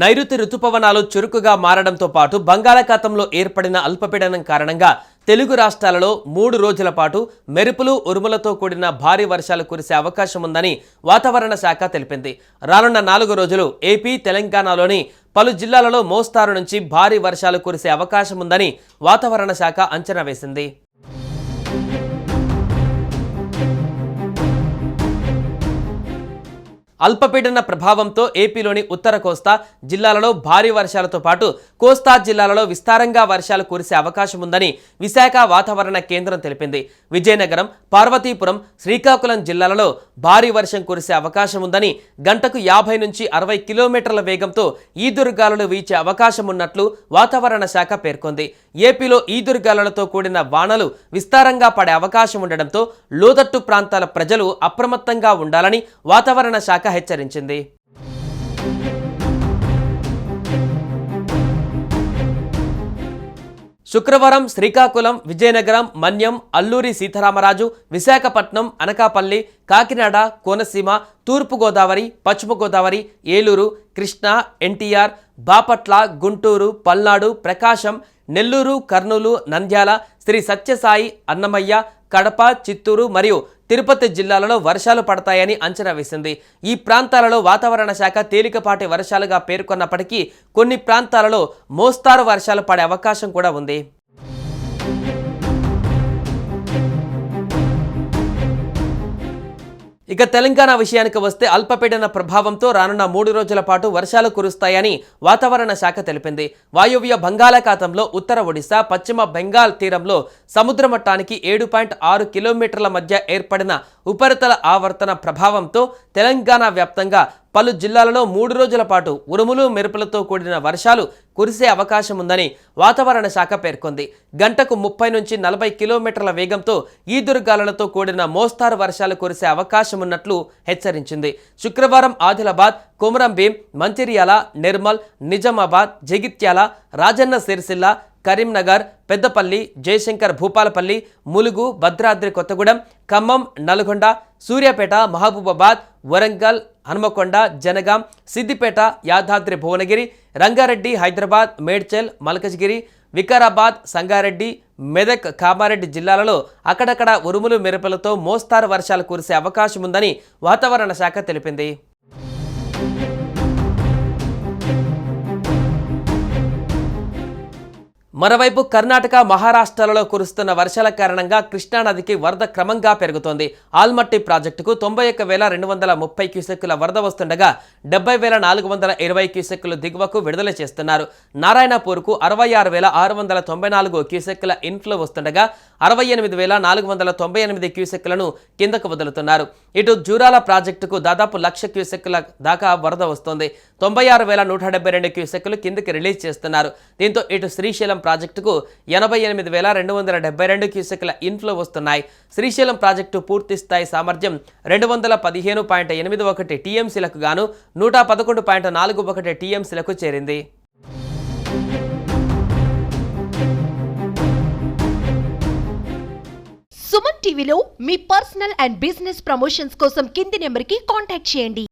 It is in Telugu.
నైరుతి రుతుపవనాలు చురుకుగా మారడంతో పాటు బంగాళాఖాతంలో ఏర్పడిన అల్పపీడనం కారణంగా తెలుగు రాష్ట్రాలలో మూడు రోజుల పాటు మెరుపులు ఉరుములతో కూడిన భారీ వర్షాలు కురిసే అవకాశం ఉందని వాతావరణ శాఖ తెలిపింది. రానున్న నాలుగు రోజులు ఏపీ తెలంగాణలోని పలు జిల్లాలలో మోస్తారు నుంచి భారీ వర్షాలు కురిసే అవకాశం ఉందని వాతావరణ శాఖ అంచనా వేసింది. అల్పపీడన ప్రభావంతో ఏపీలోని ఉత్తర కోస్తా జిల్లాలలో భారీ వర్షాలతో పాటు కోస్తా జిల్లాలలో విస్తారంగా వర్షాలు కురిసే అవకాశం ఉందని విశాఖ వాతావరణ కేంద్రం తెలిపింది. విజయనగరం పార్వతీపురం శ్రీకాకుళం జిల్లాలలో భారీ వర్షం కురిసే అవకాశం ఉందని గంటకు యాభై నుంచి అరవై కిలోమీటర్ల వేగంతో ఈదురుగాలులు వీచే అవకాశం ఉన్నట్లు వాతావరణ శాఖ పేర్కొంది. ఏపీలో ఈదురుగాలులతో కూడిన వానలు విస్తారంగా పడే అవకాశం ఉండడంతో లోతట్టు ప్రాంతాల ప్రజలు అప్రమత్తంగా ఉండాలని వాతావరణ శాఖ హెచ్చరించింది. శుక్రవారం శ్రీకాకుళం విజయనగరం మన్యం అల్లూరి సీతారామరాజు విశాఖపట్నం అనకాపల్లి కాకినాడ కోనసీమ తూర్పుగోదావరి పశ్చిమ గోదావరి ఏలూరు కృష్ణా ఎన్టీఆర్ బాపట్ల గుంటూరు పల్నాడు ప్రకాశం నెల్లూరు కర్నూలు నంద్యాల శ్రీ సత్యసాయి అన్నమయ్య కడప చిత్తూరు మరియు తిరుపతి జిల్లాలలో వర్షాలు పడతాయని అంచనా వేసింది. ఈ ప్రాంతాలలో వాతావరణ శాఖ తేలికపాటి వర్షాలుగా పేర్కొన్నప్పటికీ కొన్ని ప్రాంతాలలో మోస్తారు వర్షాలు పడే అవకాశం కూడా ఉంది. ఇక తెలంగాణ విషయానికి వస్తే అల్పపీడన ప్రభావంతో రానున్న మూడు రోజుల పాటు వర్షాలు కురుస్తాయని వాతావరణ శాఖ తెలిపింది. వాయువ్య బంగాళాఖాతంలో ఉత్తర ఒడిశా పశ్చిమ బెంగాల్ తీరంలో సముద్ర మట్టానికి ఏడు పాయింట్ ఆరు కిలోమీటర్ల మధ్య ఏర్పడిన ఉపరితల ఆవర్తన ప్రభావంతో తెలంగాణ వ్యాప్తంగా పలు జిల్లాలలో మూడు రోజుల పాటు ఉరుములు మెరుపులతో కూడిన వర్షాలు కురిసే అవకాశం ఉందని వాతావరణ శాఖ పేర్కొంది. గంటకు ముప్పై నుంచి నలభై కిలోమీటర్ల వేగంతో ఈదురుగాలులతో కూడిన మోస్తారు వర్షాలు కురిసే అవకాశం ఉన్నట్లు హెచ్చరించింది. శుక్రవారం ఆదిలాబాద్ కొమరంభీం మంచిర్యాల నిర్మల్ నిజామాబాద్ జగిత్యాల రాజన్న సిరిసిల్ల కరీంనగర్ పెద్దపల్లి జయశంకర్ భూపాలపల్లి ములుగు భద్రాద్రి కొత్తగూడెం ఖమ్మం నల్గొండ సూర్యాపేట మహబూబాబాద్ వరంగల్ హనుమకొండ జనగాం సిద్దిపేట యాదాద్రి భువనగిరి రంగారెడ్డి హైదరాబాద్ మేడ్చల్ మల్కజ్గిరి వికారాబాద్ సంగారెడ్డి మెదక్ కామారెడ్డి జిల్లాలలో అక్కడక్కడ ఉరుములు మెరుపులతో మోస్తారు వర్షాలు కురిసే అవకాశం ఉందని వాతావరణ శాఖ తెలిపింది. మరోవైపు కర్ణాటక మహారాష్ట్రలలో కురుస్తున్న వర్షాల కారణంగా కృష్ణానదికి వరద క్రమంగా పెరుగుతోంది. ఆల్మట్టి ప్రాజెక్టుకు తొంభై ఒక్క వేల రెండు వందల ముప్పై క్యూసెక్కుల వరద వస్తుండగా డెబ్బై వేల నాలుగు వందల ఇరవై క్యూసెక్కులు దిగువకు విడుదల చేస్తున్నారు. నారాయణపూర్కు అరవై ఆరు వేల ఆరు వందల తొంభై నాలుగు క్యూసెక్కుల ఇన్ఫ్లో వస్తుండగా అరవై ఎనిమిది వేల నాలుగు వందల తొంభై ఎనిమిది క్యూసెక్కులను కిందకు వదులుతున్నారు. ఇటు జూరాల ప్రాజెక్టుకు దాదాపు లక్ష క్యూసెక్కుల దాకా వరద వస్తోంది. తొంభై ఆరు వేల నూట డెబ్బై రెండు క్యూసెక్కులు కిందకి రిలీజ్ చేస్తున్నారు. దీంతో ఇటు శ్రీశైలం ప్రాజెక్టుకు ఎనభై ఎనిమిది వేల రెండు వందల డెబ్బై రెండు క్యూసెక్ల ఇన్ఫ్లో వస్తున్నాయి. శ్రీశైలం ప్రాజెక్టు పూర్తి స్థాయి సామర్థ్యం రెండు వందల పదిహేను పాయింట్ ఎనిమిది ఒకటి టీఎంసీలకు గాను నూట పదకొండు పాయింట్ నాలుగు ఒకటి టీఎంసీలకు చేరింది. సుమన్ టీవీలో మీ పర్సనల్ అండ్ బిజినెస్ ప్రమోషన్స్ కోసం కింది నెంబర్కి కాంటాక్ట్ చేయండి.